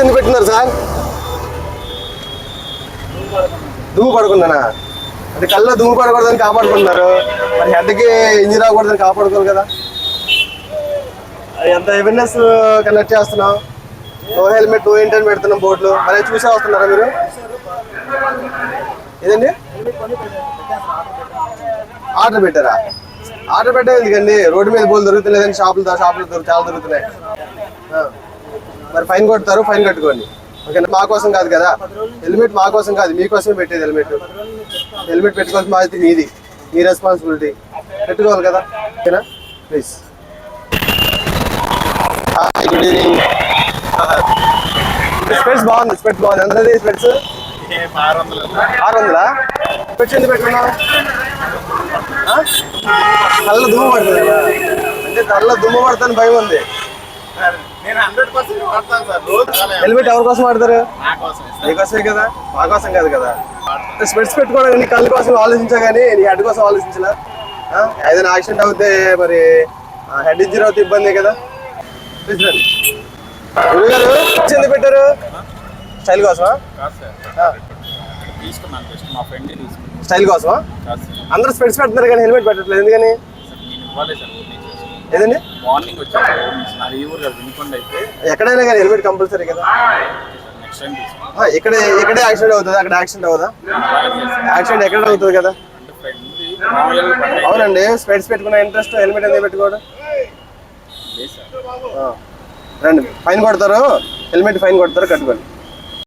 స్పెట్స్ ఎందుకు పెట్టినారు సార్? దుమ్ము పడకుండానా అంటే కళ్ళలో దుమ్ము పడకూడదని కాపాడుకుంటున్నారు. మరి హెడ్కి ఇంజరీ అవ్వకూడదని కాపాడుకోవాలి కదా. అది ఎంత అవేర్నెస్ కనెక్ట్ చేస్తున్నాం నో హెల్మెట్ నో ఇంటర్ పెడుతున్నాం బోర్డులు. మరి చూసే వస్తున్నారా మీరు? ఏదండి? ఆర్డర్ పెట్టారా? ఆర్డర్ పెట్టే ఎందుకండి? రోడ్డు మీద బోల్ దొరుకుతలేదని షాపులు షాపులు చాలా దొరుకుతున్నాయి. మరి ఫైన్ కొడతారు ఫైన్ కట్టుకోండి. ఓకేనా? మా కోసం కాదు కదా? హెల్మెట్ మా కోసం కాదు మీకోసమే పెట్టేది హెల్మెట్. హెల్మెట్ పెట్టుకోవాల్సిన బాధ్యత మీది మీ రెస్పాన్సిబిలిటీ పెట్టుకోవాలి కదా? ఓకేనా? ప్లీజ్ గుడ్ ఈవినింగ్ స్పెట్స్ బాగుంది స్పెట్స్ బాగుంది. ఎంతది స్పెట్స్ ఆరు వందలా? స్పెట్స్ ఎందుకు పెట్టుకున్నావు? Ah? నల్ల దుమ్ము పడుతుంది అంటే కళ్ళ దుమ్ము పడుతుంది భయం ఉంది. హెల్మెట్ ఎవరి కోసం వాడతారు? నీకోసమే కదా? మా కోసం కాదు కదా? స్పెట్స్ పెట్టుకోవడం నీ కళ్ళ కోసం ఆలోచించా కానీ నీ హెడ్ కోసం ఆలోచించలా? ఏదైనా యాక్సిడెంట్ అవుతే మరి హెడ్ ఇంజరీ అవుతే ఇబ్బంది కదా. గురుగారు ఎందుకు పెట్టారు? స్టైల్ కోసమా? స్టైల్ కోసమా? అందరూ స్పెట్స్ పెడుతున్నారు కానీ హెల్మెట్ పెట్టట్లేదు. ఎందుకని? ఏదండి? మార్నింగ్ అయితే. ఎక్కడైనా కానీ హెల్మెట్ కంపల్సరీ కదా? ఇక్కడ ఇక్కడే యాక్సిడెంట్ అవుతుంది అక్కడ యాక్సిడెంట్ అవుదా యాక్సిడెంట్ ఎక్కడ అవుతుంది కదా? అవునండి స్పెట్స్ పెట్టుకున్న ఇంట్రెస్ట్ హెల్మెట్ ఎందుకు పెట్టుకోవడం? రండి ఫైన్ కొడతారు హెల్మెట్ ఫైన్ కొడతారు కట్టుకోండి.